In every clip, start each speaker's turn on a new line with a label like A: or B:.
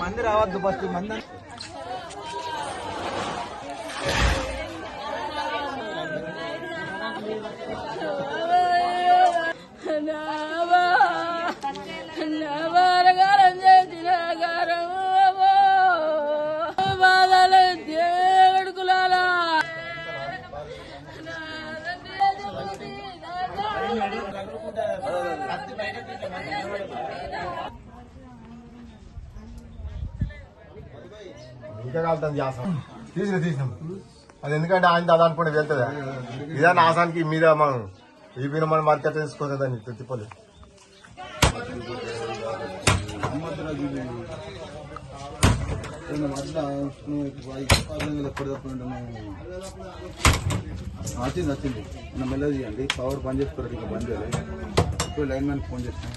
A: मंदिर आवाज़ मंदिर।
B: ఇంకా కాలుతుంది తీసిన తీసినాం. అది ఎందుకంటే ఆయన దాదా అనుకుంటే వెళ్తుందా? ఇదే ఆసానికి మీద మనం ఈ పైన మనం మార్కెట్ తీసుకోలేదని తిప్పలేదు.
C: వచ్చింది. వచ్చింది మెల్లది చేయండి. పవర్ బంద్ చేసుకోరు ఇంకా బంద్ చేయాలి ఇప్పుడు లైన్ మ్యాన్ ఫోన్ చేస్తాను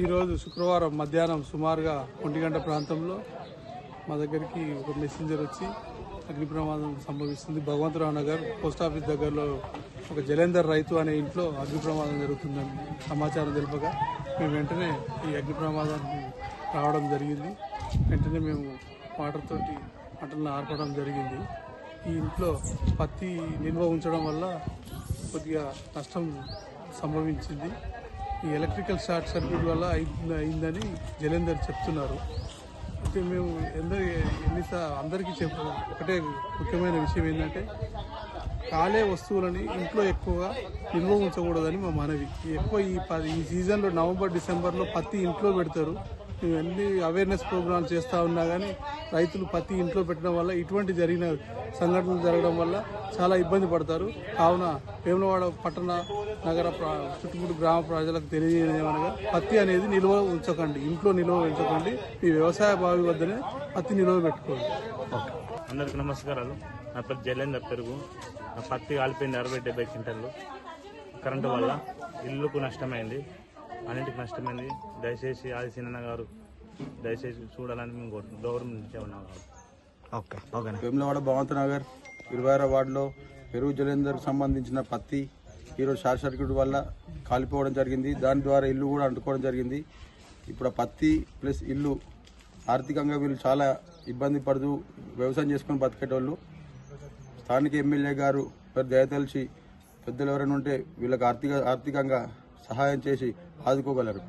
D: ఈరోజు శుక్రవారం మధ్యాహ్నం సుమారుగా ఒంటి గంట ప్రాంతంలో మా దగ్గరికి ఒక మెసెంజర్ వచ్చి అగ్ని ప్రమాదం సంభవిస్తుంది. భగవంతరావు నగర్ పోస్ట్ ఆఫీస్ దగ్గరలో ఒక జలేందర్ రైతు అనే ఇంట్లో అగ్ని ప్రమాదం జరుగుతుందని సమాచారం తెలుపగా మేము వెంటనే ఈ అగ్ని ప్రమాదాన్ని రావడం జరిగింది. వెంటనే మేము వాటర్తోటి పంటలను ఆర్పడం జరిగింది. ఈ ఇంట్లో పత్తి నిల్వ ఉంచడం వల్ల కొద్దిగా నష్టం సంభవించింది. ఈ ఎలక్ట్రికల్ షార్ట్ సర్క్యూట్ వల్ల అయింది- అయిందని జలేందర్ చెప్తున్నారు. మేము ఎందరి ఎన్నిసార్లు అందరికీ చెప్పు ఒకటే ముఖ్యమైన విషయం ఏంటంటే కాలే వస్తువులని ఇంట్లో ఎక్కువగా నిల్వ ఉంచకూడదని మా మనవి. ఎక్కువ ఈ ఈ సీజన్లో నవంబర్ డిసెంబర్లో పత్తి ఇంట్లో పెడతారు. ఇవన్నీ అవేర్నెస్ ప్రోగ్రామ్స్ చేస్తూ ఉన్నా కానీ రైతులు పత్తి ఇంట్లో పెట్టడం వల్ల ఇటువంటి జరిగిన సంఘటనలు జరగడం వల్ల చాలా ఇబ్బంది పడతారు. కావున వేములవాడ పట్టణ నగర చుట్టుముట్టు గ్రామ ప్రజలకు తెలియజేయమనగా పత్తి అనేది నిల్వ ఉంచకండి ఇంట్లో నిల్వ ఉంచకండి మీ వ్యవసాయ బావి వద్దనే పత్తి నిల్వ పెట్టుకోండి.
E: అందరికి నమస్కారాలు. నా పేరు జలేందర్ పెరుగు. నా పత్తి కాలిపోయింది అరవై డెబ్బై క్వింటళ్ళు కరెంటు వల్ల ఇల్లుకు నష్టమైంది. అన్నింటికి నష్టమైంది. దయచేసి ఆది గారు దయచేసి చూడాలని మేము కోరు- గౌరవించే ఉన్నాం
F: ఓకే ఓకే
C: వేములవాడ నగర్ ఇరవై ఆరో వార్డులో పెరుగు జలేందర్ సంబంధించిన పత్తి ఈరోజు షార్ట్ సర్క్యూట్ వల్ల కాలిపోవడం జరిగింది. దాని ద్వారా ఇల్లు కూడా అంటుకోవడం జరిగింది. ఇప్పుడు ఆ పత్తి ప్లస్ ఇల్లు ఆర్థికంగా వీళ్ళు చాలా ఇబ్బంది పడుతూ వ్యవసాయం చేసుకొని బతికేటోళ్ళు. స్థానిక ఎమ్మెల్యే గారు దయతలిచి పెద్దలు ఎవరైనా ఉంటే వీళ్ళకి ఆర్థిక ఆర్థికంగా సహాయం చేసి ఆదుకోగలరు.